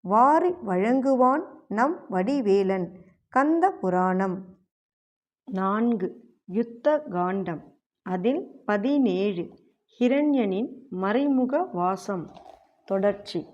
வாரி வழங்குவான் நம் வடிவேலன். கந்த புராணம். நான்கு. யுத்த காண்டம். அதில் பதினேழு. ஹிரண்யனின் மறைமுக வாசம். தொடர்ச்சி.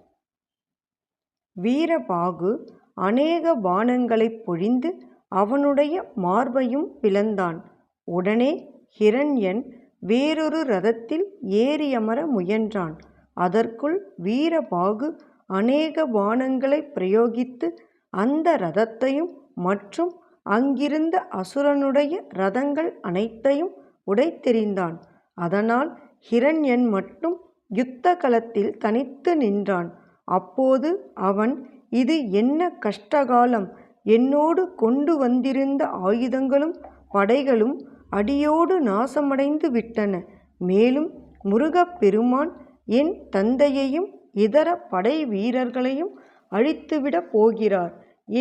வீரபாகு அநேக பானங்களைப் பொழிந்து அவனுடைய மார்பையும் பிளந்தான். உடனே ஹிரண்யன் வேறொரு ரதத்தில் ஏறியமர முயன்றான். அதற்குள் வீரபாகு அநேக பாணங்களைப் பிரயோகித்து அந்த ரதத்தையும் மற்றும் அங்கிருந்த அசுரனுடைய ரதங்கள் அனைத்தையும் உடைத்தெறிந்தான். அதனால் ஹிரண்யன் மட்டும் யுத்த களத்தில் தனித்து நின்றான். அப்போது அவன் இது என்ன கஷ்டகாலம்? என்னோடு கொண்டு வந்திருந்த ஆயுதங்களும் படைகளும் அடியோடு நாசமடைந்து விட்டன. மேலும் முருகப்பெருமான் என் தந்தையையும் இதர படை வீரர்களையும் அழித்துவிடப் போகிறார்.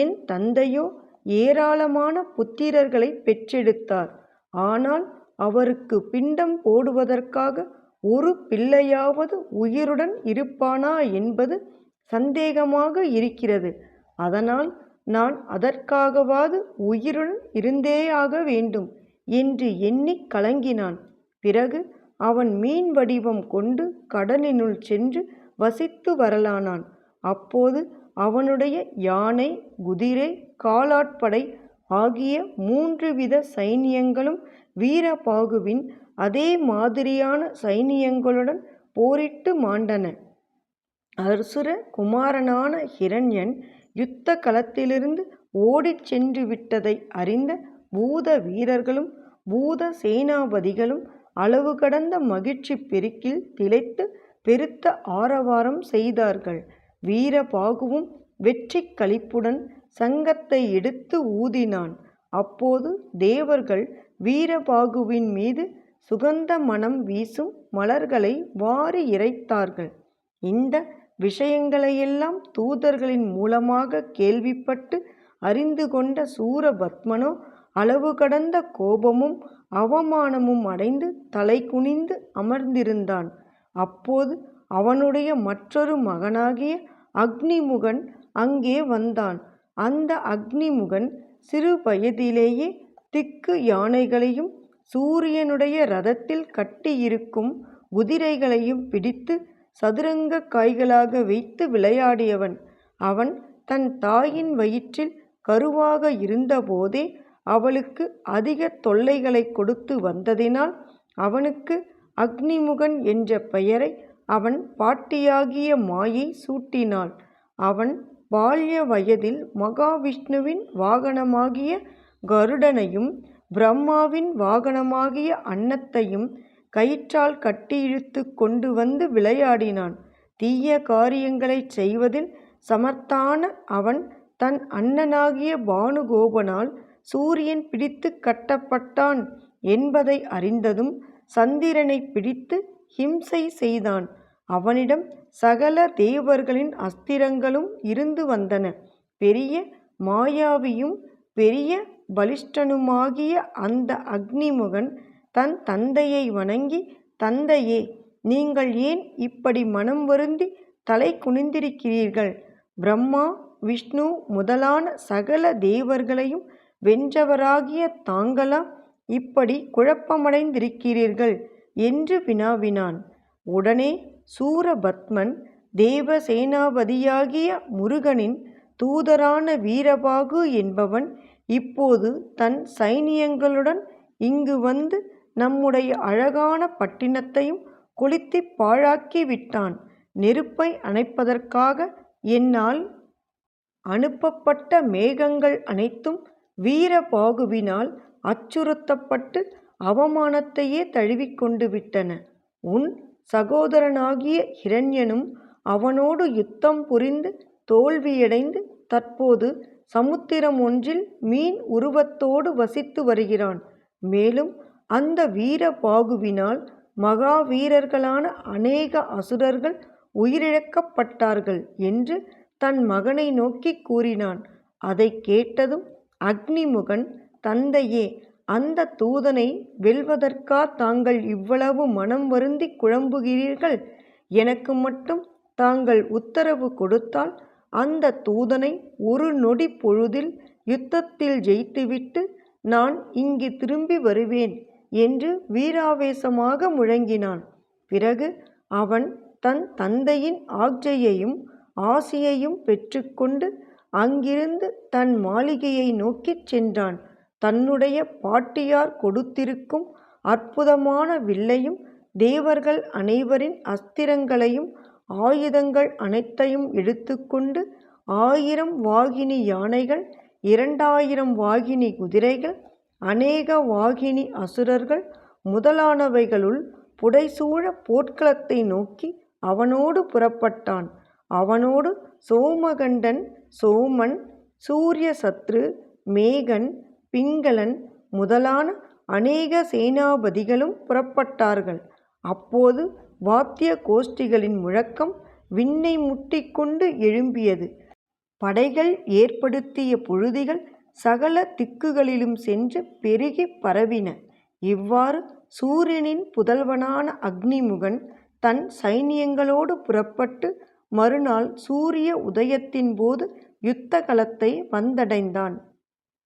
என் தந்தையோ ஏராளமான புத்திரர்களை பெற்றெடுத்தார். ஆனால் அவருக்கு பிண்டம் போடுவதற்காக ஒரு பிள்ளையாவது உயிருடன் இருப்பானா என்பது சந்தேகமாக இருக்கிறது. அதனால் நான் அதற்காகவாது உயிருடன் இருந்தேயாக வேண்டும் என்று எண்ணி கலங்கினான். பிறகு அவன் மீன் வடிவம் கொண்டு கடலினுள் சென்று வசித்து வரலானான். அப்போது அவனுடைய யானை குதிரை காலாட்படை ஆகிய மூன்று வித சைனியங்களும் வீரபாகுவின் அதே மாதிரியான சைனியங்களுடன் போரிட்டு மாண்டன. அசுர குமாரனான ஹிரண்யன் யுத்த களத்திலிருந்து ஓடிச் சென்று விட்டதை அறிந்த பூத வீரர்களும் பூத சேனாபதிகளும் அளவு கடந்த மகிழ்ச்சி பெருக்கில் திளைத்து பெருத்த ஆரவாரம் செய்தார்கள். வீரபாகுவும் வெற்றி களிப்புடன் சங்கத்தை எடுத்து ஊதினான். அப்போது தேவர்கள் வீரபாகுவின் மீது சுகந்த மனம் வீசும் மலர்களை வாரி இறைத்தார்கள். இந்த விஷயங்களையெல்லாம் தூதர்களின் மூலமாக கேள்விப்பட்டு அறிந்து கொண்ட சூரபத்மனோ அளவு கடந்த கோபமும் அவமானமும் அடைந்து தலை குனிந்து அமர்ந்திருந்தான். அப்போது அவனுடைய மற்றொரு மகனாகிய அக்னிமுகன் அங்கே வந்தான். அந்த அக்னிமுகன் சிறு வயதிலேயே திக்கு யானைகளையும் சூரியனுடைய ரதத்தில் கட்டியிருக்கும் குதிரைகளையும் பிடித்து சதுரங்க காய்களாக வைத்து விளையாடியவன். அவன் தன் தாயின் வயிற்றில் கருவாக இருந்தபோதே அவளுக்கு அதிக தொல்லைகளை கொடுத்து வந்ததினால் அவனுக்கு அக்னிமுகன் என்ற பெயரை அவன் பாட்டியாகிய மாயை சூட்டினாள். அவன் பால்ய வயதில் மகாவிஷ்ணுவின் வாகனமாகிய கருடனையும் பிரம்மாவின் வாகனமாகிய அன்னத்தையும் கயிற்றால் கட்டி இழுத்து கொண்டு வந்து விளையாடினான். தீய காரியங்களைச் செய்வதில் சமர்த்தான அவன் தன் அண்ணனாகிய பானுகோபனால் சூரியன் பிடித்து கட்டப்பட்டான் என்பதை அறிந்ததும் சந்திரனை பிடித்து ஹிம்சை செய்தான். அவனிடம் சகல தேவர்களின் அஸ்திரங்களும் இருந்து வந்தன. பெரிய மாயாவியும் பெரிய பலிஷ்டனுமாகிய அந்த அக்னிமுகன் தன் தந்தையை வணங்கி தந்தையே நீங்கள் ஏன் இப்படி மனம் வருந்தி தலை குனிந்திருக்கிறீர்கள்? பிரம்மா விஷ்ணு முதலான சகல தேவர்களையும் வென்றவராகிய தாங்களா இப்படி குழப்பமடைந்திருக்கிறீர்கள் என்று வினாவினான். உடனே சூரபத்மன் தேவசேனாபதியாகிய முருகனின் தூதரான வீரபாகு என்பவன் இப்போது தன் சைனியங்களுடன் இங்கு வந்து நம்முடைய அழகான பட்டினத்தையும் கொளுத்திப் பாழாக்கி விட்டான். நெருப்பை அணைப்பதற்காக என்னால் அனுப்பப்பட்ட மேகங்கள் அனைத்தும் வீரபாகுவினால் அச்சுறுத்தப்பட்டு அவமானத்தையே தழுவிக்கொண்டு விட்டன உன் சகோதரனாகிய ஹிரண்யனும் அவனோடு யுத்தம் புரிந்து தோல்வியடைந்து தற்போது சமுத்திரம் ஒன்றில் மீன் உருவத்தோடு வசித்து வருகிறான். மேலும் அந்த வீரபாகுவினால் மகாவீரர்களான அநேக அசுரர்கள் உயிரிழக்கப்பட்டார்கள் என்று தன் மகனை நோக்கிக் கூறினான். அதைக் கேட்டதும் அக்னிமுகன் தந்தையே அந்த தூதனை வெல்வதற்கா தாங்கள் இவ்வளவு மனம் வருந்திக் குழம்புகிறீர்கள்? எனக்கு மட்டும் தாங்கள் உத்தரவு கொடுத்தால் அந்தத் தூதனை ஒரு நொடி பொழுதில் யுத்தத்தில் ஜெயித்துவிட்டு நான் இங்கு திரும்பி வருவேன் என்று வீராவேசமாக முழங்கினான். பிறகு அவன் தன் தந்தையின் ஆக்ஜையையும் ஆசியையும் பெற்றுக்கொண்டு அங்கிருந்து தன் மாளிகையை நோக்கிச் சென்றான். தன்னுடைய பாட்டியார் கொடுத்திருக்கும் அற்புதமான வில்லையும் தேவர்கள் அனைவரின் அஸ்திரங்களையும் ஆயுதங்கள் அனைத்தையும் எடுத்துக்கொண்டு ஆயிரம் வாகினி யானைகள் இரண்டாயிரம் வாகினி குதிரைகள் அநேக வாகினி அசுரர்கள் முதலானவைகளுள் புடைசூழ போர்க்களத்தை நோக்கி அவனோடு புறப்பட்டான். அவனோடு சோமகண்டன் சோமன் சூர்யசத்ரு மேகன் பிங்களன் முதலான அநேக சேனாபதிகளும் புறப்பட்டார்கள். அப்போது வாத்திய கோஷ்டிகளின் முழக்கம் விண்ணை முட்டிக்கொண்டு எழும்பியது. படைகள் ஏற்படுத்திய புழுதிகள் சகல திக்குகளிலும் சென்று பெருகிப் பரவின. இவ்வாறு சூரியனின் புதல்வனான அக்னிமுகன் தன் சைனியங்களோடு புறப்பட்டு மறுநாள் சூரிய உதயத்தின் போது யுத்த களத்தை வந்தடைந்தான்.